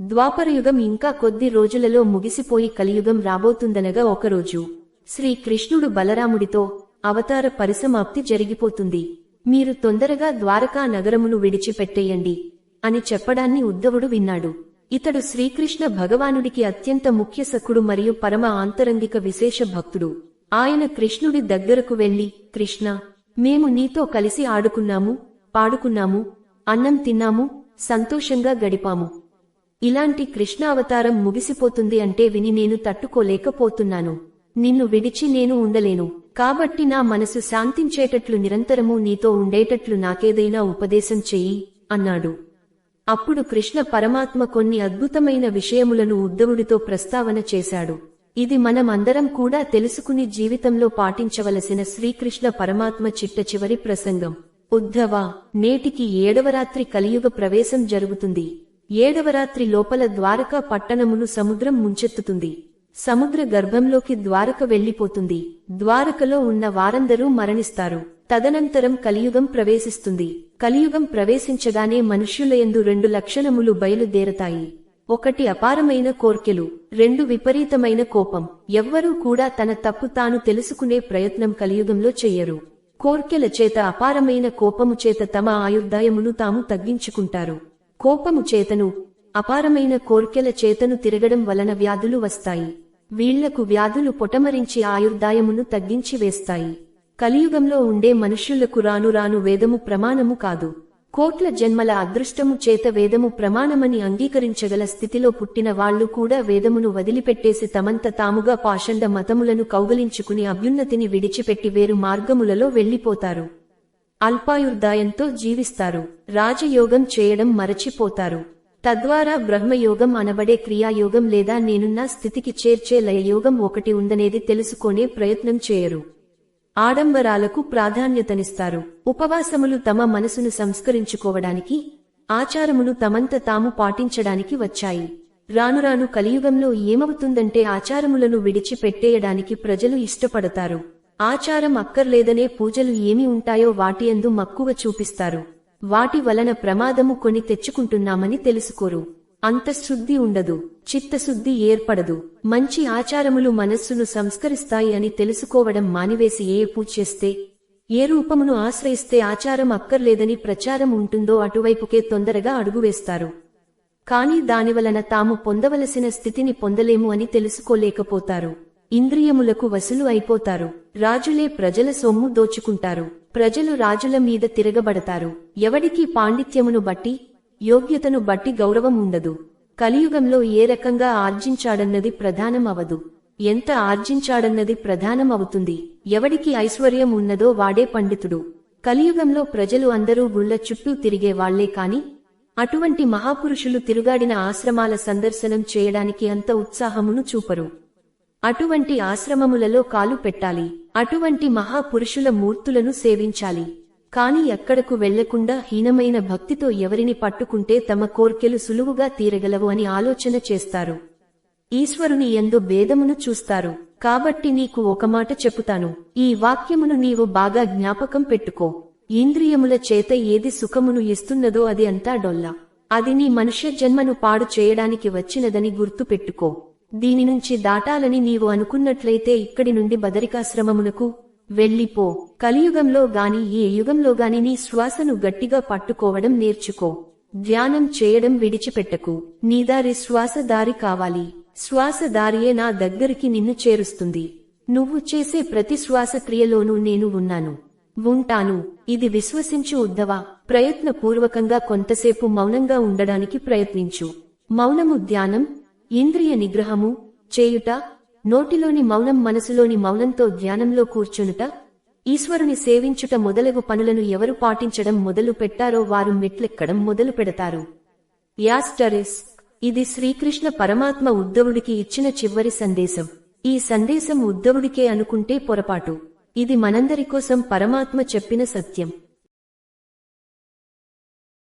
ద్వాపరయుగం ఇంకా కొద్ది రోజులలో ముగిసిపోయి కలియుగం రాబోతుందనగా ఒకరోజు శ్రీకృష్ణుడు బలరాముడితో అవతార పరిసమాప్తి జరిగిపోతుంది. మీరు తొందరగా ద్వారకా నగరమును విడిచిపెట్టేయండి అని చెప్పడాన్ని ఉద్ధవుడు విన్నాడు. ఇతడు శ్రీకృష్ణ భగవానుడికి అత్యంత ముఖ్య సఖుడు మరియు పరమ ఆంతరంగిక విశేష భక్తుడు. ఆయన కృష్ణుడి దగ్గరకు వెళ్ళి కృష్ణ మేము నీతో కలిసి ఆడుకున్నాము పాడుకున్నాము అన్నం తిన్నాము సంతోషంగా గడిపాము. ఇలాంటి కృష్ణావతారం ముగిసిపోతుంది అంటే విని నేను తట్టుకోలేకపోతున్నాను. నిన్ను విడిచి నేను ఉండలేను. కాబట్టి నా మనసు శాంతించేటట్లు నిరంతరము నీతో ఉండేటట్లు నాకేదైనా ఉపదేశం చెయ్యి అన్నాడు. అప్పుడు కృష్ణ పరమాత్మ కొన్ని అద్భుతమైన విషయములను ఉద్ధవుడితో ప్రస్తావన చేశాడు. ఇది మనం అందరం కూడా తెలుసుకుని జీవితంలో పాటించవలసిన శ్రీకృష్ణ పరమాత్మ చిట్ట చివరి ప్రసంగం. ఉద్ధవ నేటికి ఏడవ రాత్రి కలియుగ ప్రవేశం జరుగుతుంది. ఏడవ రాత్రి లోపల ద్వారకా పట్టణమును సముద్రం ముంచెత్తుతుంది. సముద్ర గర్భంలోకి ద్వారక వెళ్ళిపోతుంది ద్వారకలో ఉన్న వారందరూ మరణిస్తారు. తదనంతరం కలియుగం ప్రవేశిస్తుంది. కలియుగం ప్రవేశించగానే మనుష్యులయందు రెండు లక్షణములు బయలుదేరతాయి. ఒకటి అపారమైన కోర్కెలు రెండు విపరీతమైన కోపం. ఎవ్వరూ కూడా తన తప్పు తాను తెలుసుకునే ప్రయత్నం కలియుగంలో చెయ్యరు. కోర్కెల చేత అపారమైన కోపము చేత తమ ఆయుర్దాయమును తాము తగ్గించుకుంటారు. కోపము చేతను అపారమైన కోర్కెల చేతను తిరగడం వలన వ్యాధులు వస్తాయి. వీళ్ళకు వ్యాధులు పొటమరించి ఆయుర్దాయమును తగ్గించి వేస్తాయి. కలియుగంలో ఉండే మనుష్యులకు రాను రాను వేదము ప్రమాణము కాదు. కోట్ల జన్మల అదృష్టము చేత వేదము ప్రమాణమని అంగీకరించగల స్థితిలో పుట్టిన వాళ్ళు కూడా వేదమును వదిలిపెట్టేసి తమంత తాముగా పాషండ మతములను కౌగలించుకుని అభ్యున్నతిని విడిచిపెట్టి వేరు మార్గములలో వెళ్ళిపోతారు అల్పాయుర్దాయంతో జీవిస్తారు. రాజయోగం చేయడం మరచిపోతారు. తద్వారా బ్రహ్మయోగం అనబడే క్రియాయోగం లేదా నేనున్న స్థితికి చేర్చే లయయోగం ఒకటి ఉందనేది తెలుసుకునే ప్రయత్నం చేయరు. ఆడంబరాలకు ప్రాధాన్యతనిస్తారు. ఉపవాసములు తమ మనసును సంస్కరించుకోవడానికి ఆచారములు తమంత తాము పాటించడానికి వచ్చాయి. రానురాను కలియుగంలో ఏమవుతుందంటే ఆచారములను విడిచిపెట్టేయడానికి ప్రజలు ఇష్టపడతారు. ఆచారం అక్కర్లేదనే పూజలు ఏమి ఉంటాయో వాటియందు మక్కువ చూపిస్తారు. వాటి వలన ప్రమాదము కొని తెచ్చుకుంటున్నామని తెలుసుకోరు. అంతఃశుద్ధి ఉండదు చిత్తశుద్ధి ఏర్పడదు. మంచి ఆచారములు మనస్సును సంస్కరిస్తాయి అని తెలుసుకోవడం మానివేసి ఏ పూజ చేస్తే ఏ రూపమును ఆశ్రయిస్తే ఆచారం అక్కర్లేదని ప్రచారం ఉంటుందో అటువైపుకే తొందరగా అడుగువేస్తారు కాని దానివలన తాము పొందవలసిన స్థితిని పొందలేము అని తెలుసుకోలేకపోతారు. ఇంద్రియములకు వసులు అయిపోతారు. రాజులే ప్రజల సొమ్ము దోచుకుంటారు. ప్రజలు రాజుల మీద తిరగబడతారు. ఎవడికి పాండిత్యమును బట్టి యోగ్యతను బట్టి గౌరవం ఉండదు. కలియుగంలో ఏ రకంగా ఆర్జించాడన్నది ప్రధానం అవదు ఎంత ఆర్జించాడన్నది ప్రధానం అవుతుంది ఎవడికి ఐశ్వర్యం ఉన్నదో వాడే పండితుడు. కలియుగంలో ప్రజలు అందరూ గుళ్ళ చుట్టూ తిరిగే వాళ్ళే కాని అటువంటి మహాపురుషులు తిరుగాడిన ఆశ్రమాల సందర్శనం చేయడానికి అంత ఉత్సాహమును చూపరు. అటువంటి ఆశ్రమములలో కాలు పెట్టాలి. అటువంటి మహాపురుషుల మూర్తులను సేవించాలి. కాని ఎక్కడకు వెళ్ళకుండా హీనమైన భక్తితో ఎవరిని పట్టుకుంటే తమ కోర్కెలు సులువుగా తీరగలవు అని ఆలోచన చేస్తారు. ఈశ్వరుని ఎందు భేదమును చూస్తారు. కాబట్టి నీకు ఒక మాట చెప్పుతాను ఈ వాక్యమును నీవు బాగా జ్ఞాపకం పెట్టుకో. ఇంద్రియముల చేత ఏది సుఖమును ఇస్తున్నదో అది అంతా డొల్ల. అది నీ మనుష్య జన్మను పాడు చేయడానికి వచ్చినదని గుర్తు పెట్టుకో దీని నుంచి దాటాలని నీవు అనుకున్నట్లయితే ఇక్కడి నుండి బదరికాశ్రమమునకు వెళ్ళిపో. కలియుగంలో గాని ఏ యుగంలో గాని నీ శ్వాసను గట్టిగా పట్టుకోవడం నేర్చుకో. ధ్యానం చేయడం విడిచిపెట్టకు. నీ దారి శ్వాస దారి కావాలి. శ్వాస దారియే నా దగ్గరికి నిన్ను చేరుస్తుంది. నువ్వు చేసే ప్రతి శ్వాస క్రియలోనూ నేను ఉన్నాను. ఉంటాను. ఇది విశ్వసించు ఉద్దవా ప్రయత్నపూర్వకంగా కొంతసేపు మౌనంగా ఉండడానికి ప్రయత్నించు. మౌనము ధ్యానం ఇంద్రియ నిగ్రహము చేయుట నోటిలోని మౌనం మనసులోని మౌనంతో ధ్యానంలో కూర్చునుట ఈశ్వరుని సేవించుట మొదలగు పనులను ఎవరు పాటించడం మొదలు పెట్టారో వారు మెట్లెక్కడం మొదలు పెడతారు. యాస్టరిస్ ఇది శ్రీకృష్ణ పరమాత్మ ఉద్ధవుడికి ఇచ్చిన చివరి సందేశం. ఈ సందేశం ఉద్ధవుడికే అనుకుంటే పొరపాటు. ఇది మనందరి కోసం పరమాత్మ చెప్పిన సత్యం.